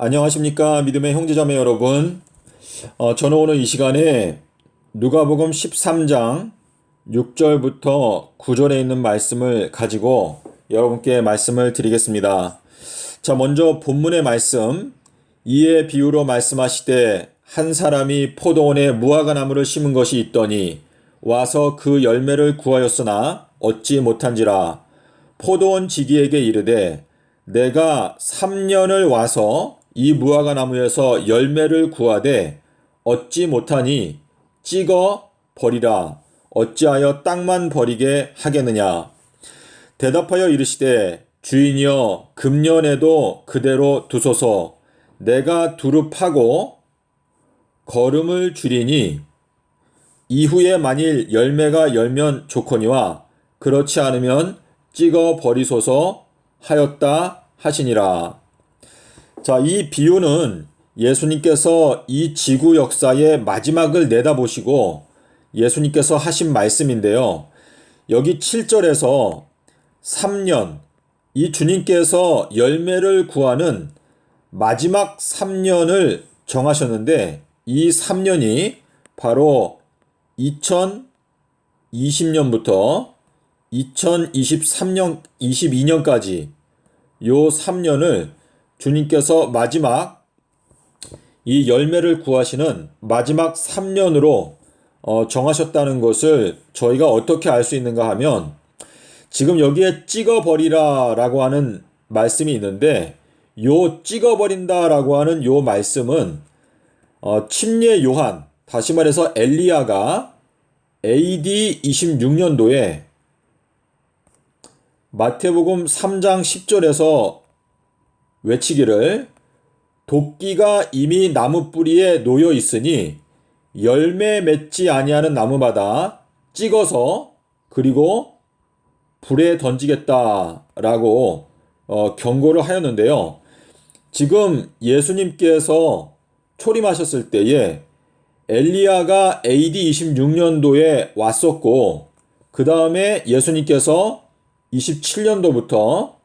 안녕하십니까 믿음의 형제자매 여러분. 어, 저는 오늘 이 시간에 누가복음 13장 6절부터 9절에 있는 말씀을 가지고 여러분께 말씀을 드리겠습니다. 자 먼저 본문의 말씀. 이에 비유로 말씀하시되 한 사람이 포도원에 무화과 나무를 심은 것이 있더니 와서 그 열매를 구하였으나 얻지 못한지라. 포도원 지기에게 이르되 내가 3년을 와서 이 무화과 나무에서 열매를 구하되 얻지 못하니 찍어 버리라. 어찌하여 땅만 버리게 하겠느냐? 대답하여 이르시되 주인이여 금년에도 그대로 두소서. 내가 두루 파고 걸음을 줄이니 이후에 만일 열매가 열면 좋거니와 그렇지 않으면 찍어 버리소서 하였다 하시니라. 자, 이 비유는 예수님께서 이 지구 역사의 마지막을 내다보시고 예수님께서 하신 말씀인데요. 여기 7절에서 3년, 이 주님께서 열매를 구하는 마지막 3년을 정하셨는데 이 3년이 바로 2020년부터 2023년, 22년까지 요 3년을 주님께서 마지막 이 열매를 구하시는 마지막 3년으로 어, 정하셨다는 것을 저희가 어떻게 알 수 있는가 하면 지금 여기에 찍어버리라 라고 하는 말씀이 있는데 요 찍어버린다 라고 하는 요 말씀은 어, 침례 요한 다시 말해서 엘리야가 AD 26년도에 마태복음 3장 10절에서 외치기를 도끼가 이미 나무 뿌리에 놓여 있으니 열매 맺지 아니하는 나무마다 찍어서 그리고 불에 던지겠다라고 어, 경고를 하였는데요. 지금 예수님께서 초림하셨을 때에 엘리야가 AD 26년도에 왔었고 그 다음에 예수님께서 27년도부터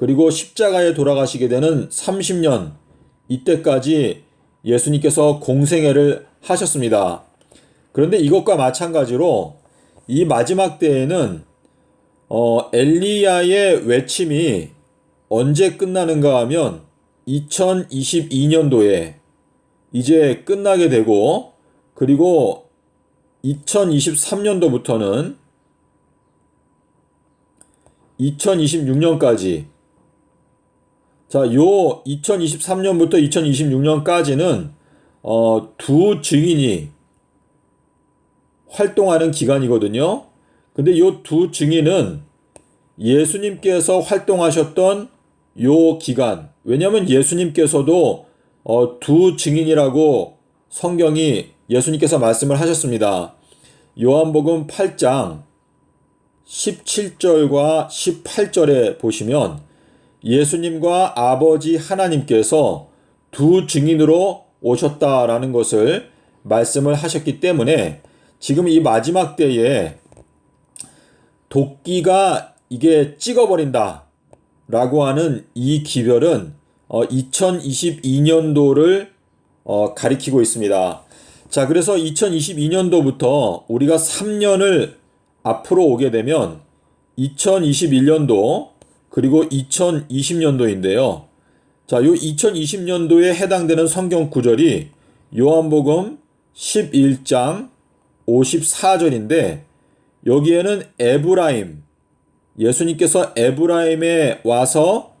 그리고 십자가에 돌아가시게 되는 30년 이때까지 예수님께서 공생애를 하셨습니다. 그런데 이것과 마찬가지로 이 마지막 때에는 어, 엘리야의 외침이 언제 끝나는가 하면 2022년도에 이제 끝나게 되고 그리고 2023년도부터는 2026년까지 자, 요 2023년부터 2026년까지는 어, 두 증인이 활동하는 기간이거든요. 근데 요 두 증인은 예수님께서 활동하셨던 요 기간. 왜냐하면 예수님께서도 어, 두 증인이라고 성경이 예수님께서 말씀을 하셨습니다. 요한복음 8장 17절과 18절에 보시면 예수님과 아버지 하나님께서 두 증인으로 오셨다라는 것을 말씀을 하셨기 때문에 지금 이 마지막 때에 도끼가 이게 찍어버린다 라고 하는 이 기별은 2022년도를 어, 어, 가리키고 있습니다. 자, 그래서 2022년도부터 우리가 3년을 앞으로 오게 되면 2021년도 그리고 2020년도인데요. 자, 요 2020년도에 해당되는 성경 구절이 요한복음 11장 54절인데 여기에는 에브라임 예수님께서 에브라임에 와서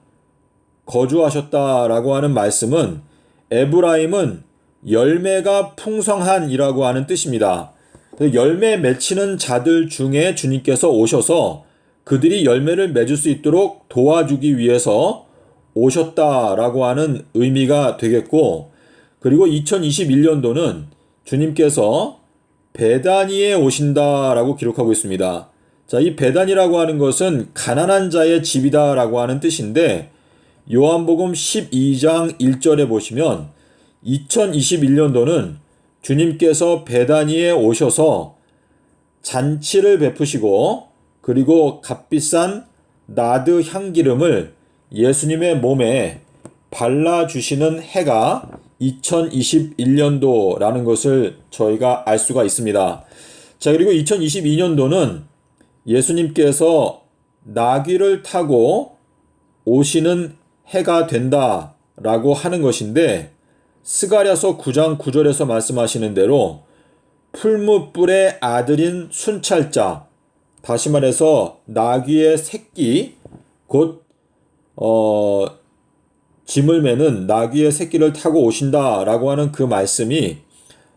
거주하셨다라고 하는 말씀은 에브라임은 열매가 풍성한이라고 하는 뜻입니다. 열매 맺히는 자들 중에 주님께서 오셔서 그들이 열매를 맺을 수 있도록 도와주기 위해서 오셨다라고 하는 의미가 되겠고, 그리고 2021년도는 주님께서 베다니에 오신다라고 기록하고 있습니다. 자, 이 베단이라고 하는 것은 가난한 자의 집이다라고 하는 뜻인데, 요한복음 12장 1절에 보시면 2021년도는 주님께서 베다니에 오셔서 잔치를 베푸시고 그리고 값비싼 나드 향기름을 예수님의 몸에 발라주시는 해가 2021년도라는 것을 저희가 알 수가 있습니다. 자, 그리고 2022년도는 예수님께서 나귀를 타고 오시는 해가 된다 라고 하는 것인데 스가랴서 9장 9절에서 말씀하시는 대로 풀무불의 아들인 순찰자 다시 말해서 나귀의 새끼 곧 어, 짐을 매는 나귀의 새끼를 타고 오신다라고 하는 그 말씀이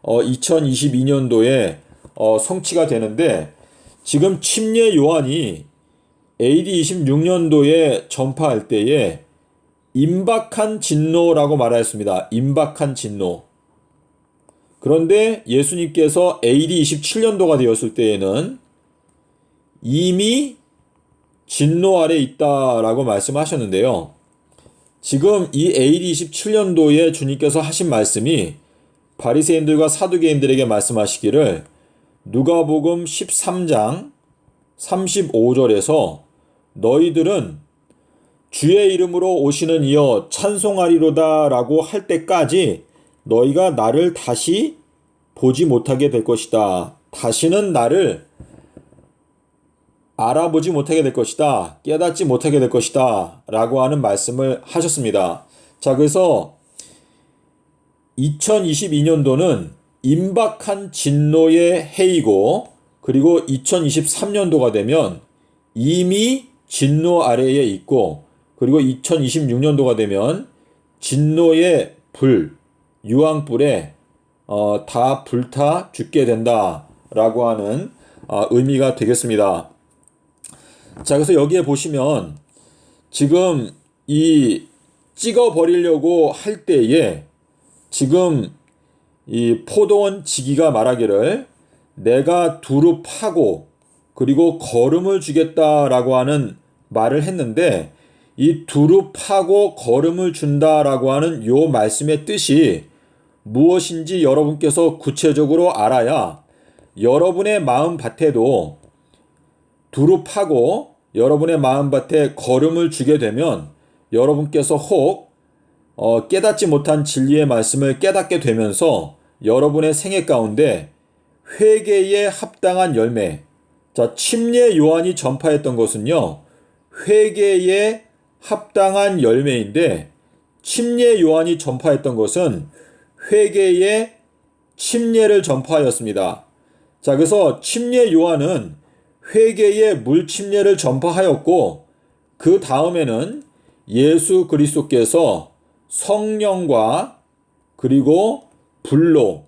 어, 2022년도에 어, 성취가 되는데 지금 침례 요한이 AD 26년도에 전파할 때에 임박한 진노라고 말하였습니다. 임박한 진노. 그런데 예수님께서 AD 27년도가 되었을 때에는 이미 진노 아래 있다라고 말씀하셨는데요. 지금 이 AD 27년도에 주님께서 하신 말씀이 바리새인들과 사두개인들에게 말씀하시기를 누가복음 13장 35절에서 너희들은 주의 이름으로 오시는 이여 찬송하리로다라고 할 때까지 너희가 나를 다시 보지 못하게 될 것이다. 다시는 나를 알아보지 못하게 될 것이다. 깨닫지 못하게 될 것이다. 라고 하는 말씀을 하셨습니다. 자, 그래서 2022년도는 임박한 진노의 해이고, 그리고 2023년도가 되면 이미 진노 아래에 있고, 그리고 2026년도가 되면 진노의 불, 유황불에 어, 다 불타 죽게 된다라고 하는 어, 의미가 되겠습니다. 자, 그래서 여기에 보시면 지금 이 찍어 버리려고 할 때에 지금 이 포도원 지기가 말하기를 내가 두루 파고 그리고 걸음을 주겠다라고 하는 말을 했는데 이 두루 파고 걸음을 준다라고 하는 요 말씀의 뜻이 무엇인지 여러분께서 구체적으로 알아야 여러분의 마음 밭에도 두루 파고 여러분의 마음밭에 걸음을 주게 되면 여러분께서 혹 어, 깨닫지 못한 진리의 말씀을 깨닫게 되면서 여러분의 생애 가운데 회개에 합당한 열매. 자, 침례 요한이 전파했던 것은요. 회개에 합당한 열매인데 침례 요한이 전파했던 것은 회개의 침례를 전파하였습니다. 자, 그래서 침례 요한은 회개의 물침례를 전파하였고 그 다음에는 예수 그리스도께서 성령과 그리고 불로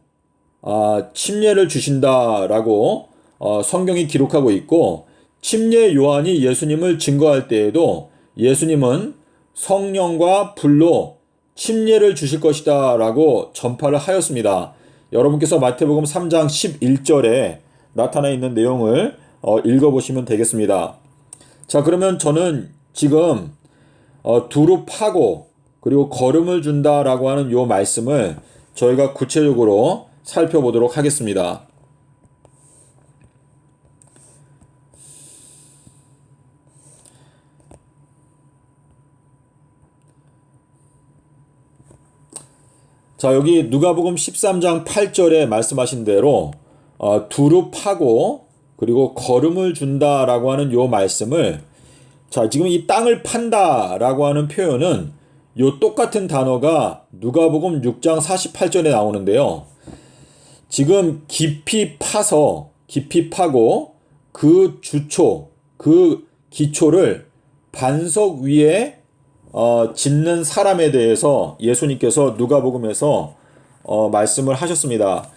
아, 침례를 주신다라고 어, 성경이 기록하고 있고 침례 요한이 예수님을 증거할 때에도 예수님은 성령과 불로 침례를 주실 것이다라고 전파를 하였습니다. 여러분께서 마태복음 3장 11절에 나타나 있는 내용을 어, 읽어보시면 되겠습니다. 자, 그러면 저는 지금 어, 두루 파고 그리고 걸음을 준다라고 하는 요 말씀을 저희가 구체적으로 살펴보도록 하겠습니다. 자, 여기 누가복음 13장 8절에 말씀하신 대로 어, 두루 파고 그리고 걸음을 준다라고 하는 요 말씀을 자, 지금 이 땅을 판다라고 하는 표현은 요 똑같은 단어가 누가복음 6장 48절에 나오는데요. 지금 깊이 파서 깊이 파고 그 주초, 그 기초를 반석 위에 어, 짓는 사람에 대해서 예수님께서 누가복음에서 어, 말씀을 하셨습니다.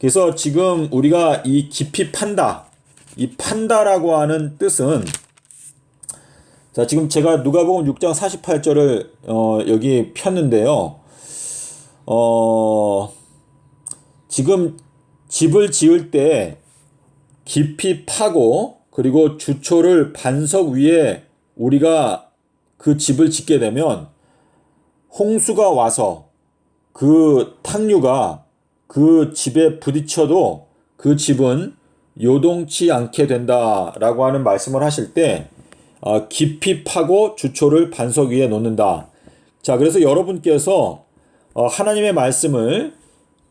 그래서 지금 우리가 이 깊이 판다, 이 판다라고 하는 뜻은 자 지금 제가 누가복음 6장 48절을 어, 여기 폈는데요. 어, 지금 집을 지을 때 깊이 파고 그리고 주초를 반석 위에 우리가 그 집을 짓게 되면 홍수가 와서 그 탕류가 그 집에 부딪혀도 그 집은 요동치 않게 된다라고 하는 말씀을 하실 때 어, 깊이 파고 주초를 반석 위에 놓는다. 자, 그래서 여러분께서 어, 하나님의 말씀을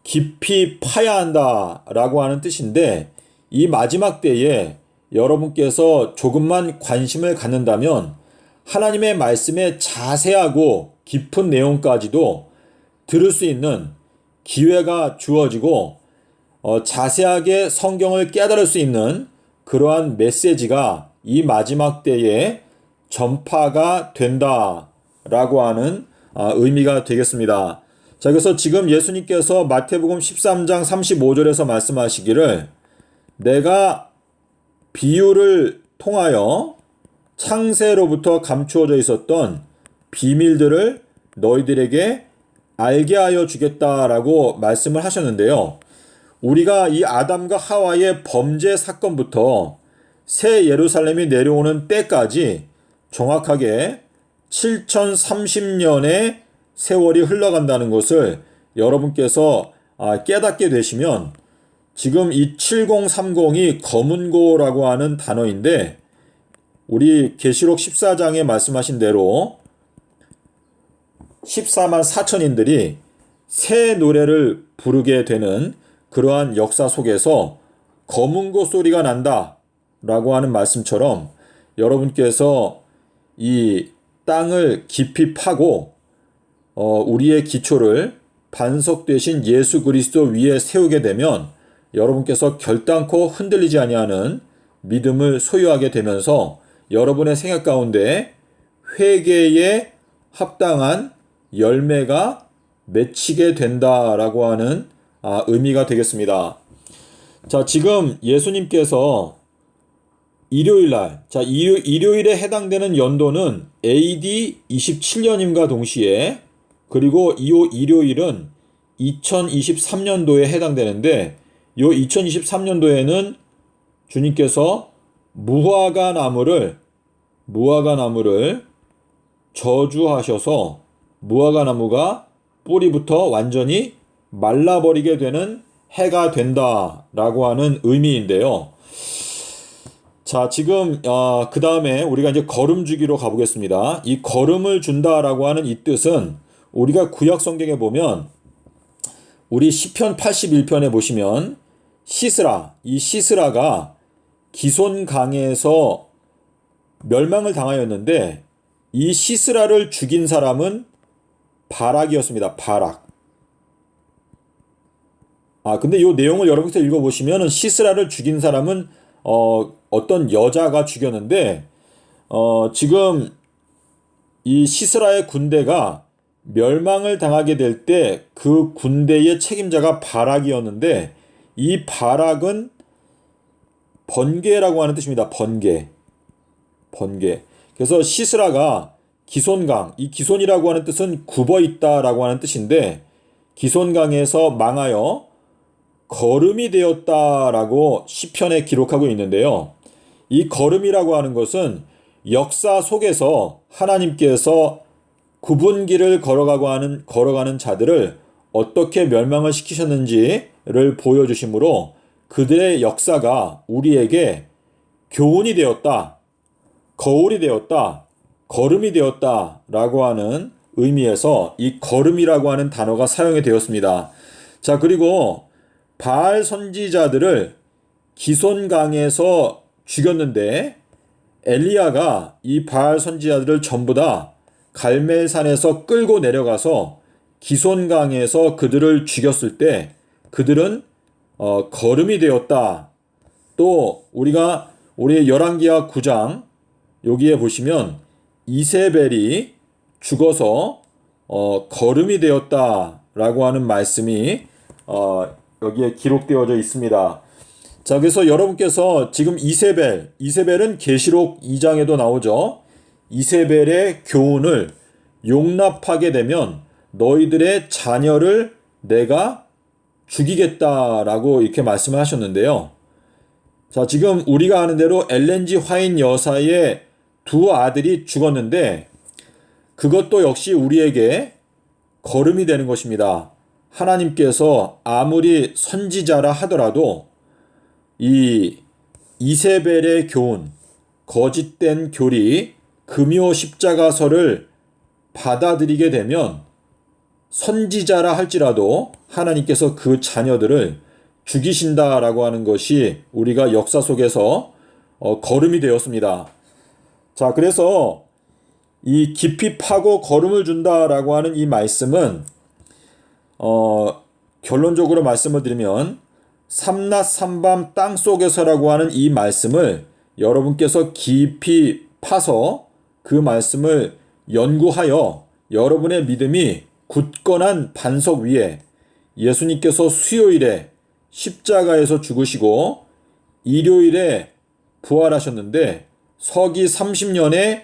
깊이 파야 한다라고 하는 뜻인데 이 마지막 때에 여러분께서 조금만 관심을 갖는다면 하나님의 말씀의 자세하고 깊은 내용까지도 들을 수 있는 기회가 주어지고 어, 자세하게 성경을 깨달을 수 있는 그러한 메시지가 이 마지막 때에 전파가 된다라고 하는 아, 의미가 되겠습니다. 자, 그래서 지금 예수님께서 마태복음 13장 35절에서 말씀하시기를 내가 비유를 통하여 창세로부터 감추어져 있었던 비밀들을 너희들에게 알게 하여 주겠다라고 말씀을 하셨는데요. 우리가 이 아담과 하와의 범죄 사건부터 새 예루살렘이 내려오는 때까지 정확하게 7030년의 세월이 흘러간다는 것을 여러분께서 아, 깨닫게 되시면 지금 이 7030이 검은고라고 하는 단어인데 우리 계시록 14장에 말씀하신 대로 14만 4천인들이 새 노래를 부르게 되는 그러한 역사 속에서 검은 고 소리가 난다 라고 하는 말씀처럼 여러분께서 이 땅을 깊이 파고 어, 우리의 기초를 반석 되신 예수 그리스도 위에 세우게 되면 여러분께서 결단코 흔들리지 아니하는 믿음을 소유하게 되면서 여러분의 생각 가운데 회개에 합당한 열매가 맺히게 된다라고 하는 아, 의미가 되겠습니다. 자, 지금 예수님께서 일요일 날, 자, 일요, 일요일에 해당되는 연도는 AD 27년임과 동시에 그리고 이 일요일은 2023년도에 해당되는데 요 2023년도에는 주님께서 무화과 나무를 무화과 나무를 저주하셔서 무화과 나무가 뿌리부터 완전히 말라버리게 되는 해가 된다라고 하는 의미인데요. 자, 지금 어, 그 다음에 우리가 이제 걸음 주기로 가보겠습니다. 이 걸음을 준다라고 하는 이 뜻은 우리가 구약 성경에 보면 우리 시편 81편에 보시면 시스라 이 시스라가 기손 강에서 멸망을 당하였는데 이 시스라를 죽인 사람은 바락이었습니다. 바락. 아, 근데 이 내용을 여러분께서 읽어보시면 시스라를 죽인 사람은 어, 어떤 여자가 죽였는데 어, 지금 이 시스라의 군대가 멸망을 당하게 될 때 그 군대의 책임자가 바락이었는데 이 바락은 번개라고 하는 뜻입니다. 번개. 번개. 그래서 시스라가 기손강, 이 기손이라고 하는 뜻은 굽어 있다라고 하는 뜻인데 기손강에서 망하여 걸음이 되었다라고 시편에 기록하고 있는데요. 이 걸음이라고 하는 것은 역사 속에서 하나님께서 구분기를 걸어가고 하는 걸어가는 자들을 어떻게 멸망을 시키셨는지를 보여주심으로 그들의 역사가 우리에게 교훈이 되었다, 거울이 되었다, 걸음이 되었다라고 하는 의미에서 이 걸음이라고 하는 단어가 사용이 되었습니다. 자, 그리고 바알 선지자들을 기손강에서 죽였는데 엘리야가 이 바알 선지자들을 전부 다 갈멜산에서 끌고 내려가서 기손강에서 그들을 죽였을 때 그들은 어, 걸음이 되었다. 또 우리가 우리 열왕기하 9장 여기에 보시면 이세벨이 죽어서 어, 걸음이 되었다라고 하는 말씀이 어, 여기에 기록되어져 있습니다. 자, 그래서 여러분께서 지금 이세벨, 이세벨은 계시록 2장에도 나오죠. 이세벨의 교훈을 용납하게 되면 너희들의 자녀를 내가 죽이겠다라고 이렇게 말씀을 하셨는데요. 자, 지금 우리가 아는 대로 엘렌지 화인 여사의 두 아들이 죽었는데 그것도 역시 우리에게 걸음이 되는 것입니다. 하나님께서 아무리 선지자라 하더라도 이 이세벨의 교훈, 거짓된 교리, 금요 십자가서를 받아들이게 되면 선지자라 할지라도 하나님께서 그 자녀들을 죽이신다라고 하는 것이 우리가 역사 속에서 어, 걸음이 되었습니다. 자, 그래서 이 깊이 파고 걸음을 준다라고 하는 이 말씀은 어, 결론적으로 말씀을 드리면 삼낮 삼밤 땅 속에서라고 하는 이 말씀을 여러분께서 깊이 파서 그 말씀을 연구하여 여러분의 믿음이 굳건한 반석 위에 예수님께서 수요일에 십자가에서 죽으시고 일요일에 부활하셨는데 서기 30년에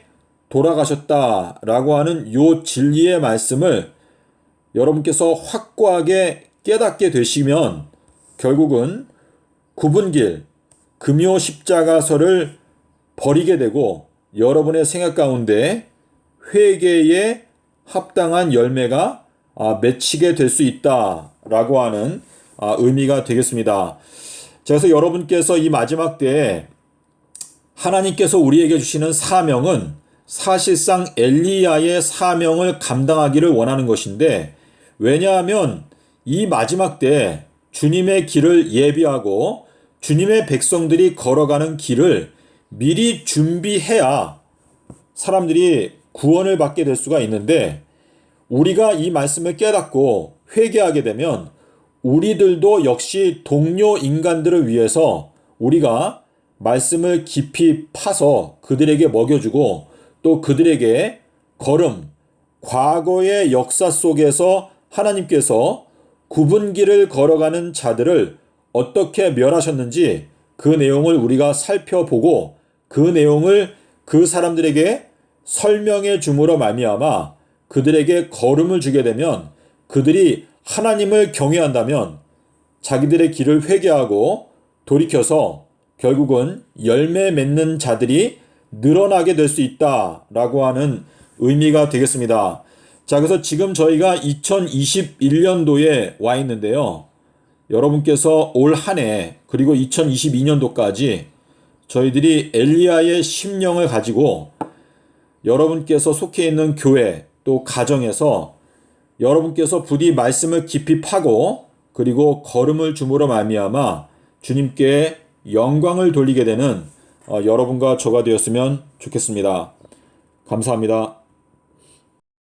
돌아가셨다라고 하는 요 진리의 말씀을 여러분께서 확고하게 깨닫게 되시면 결국은 구분길 금요 십자가서를 버리게 되고 여러분의 생각 가운데 회개에 합당한 열매가 아, 맺히게 될 수 있다라고 하는 아, 의미가 되겠습니다. 자, 그래서 여러분께서 이 마지막 때에 하나님께서 우리에게 주시는 사명은 사실상 엘리야의 사명을 감당하기를 원하는 것인데 왜냐하면 이 마지막 때 주님의 길을 예비하고 주님의 백성들이 걸어가는 길을 미리 준비해야 사람들이 구원을 받게 될 수가 있는데 우리가 이 말씀을 깨닫고 회개하게 되면 우리들도 역시 동료 인간들을 위해서 우리가 말씀을 깊이 파서 그들에게 먹여주고 또 그들에게 걸음, 과거의 역사 속에서 하나님께서 구분길을 걸어가는 자들을 어떻게 멸하셨는지 그 내용을 우리가 살펴보고 그 내용을 그 사람들에게 설명해 줌으로 말미암아 그들에게 걸음을 주게 되면 그들이 하나님을 경외한다면 자기들의 길을 회개하고 돌이켜서 결국은 열매 맺는 자들이 늘어나게 될 수 있다라고 하는 의미가 되겠습니다. 자, 그래서 지금 저희가 2021년도에 와 있는데요. 여러분께서 올 한 해 그리고 2022년도까지 저희들이 엘리야의 심령을 가지고 여러분께서 속해 있는 교회 또 가정에서 여러분께서 부디 말씀을 깊이 파고 그리고 걸음을 줌으로 말미암아 주님께 영광을 돌리게 되는 어, 여러분과 저가 되었으면 좋겠습니다. 감사합니다.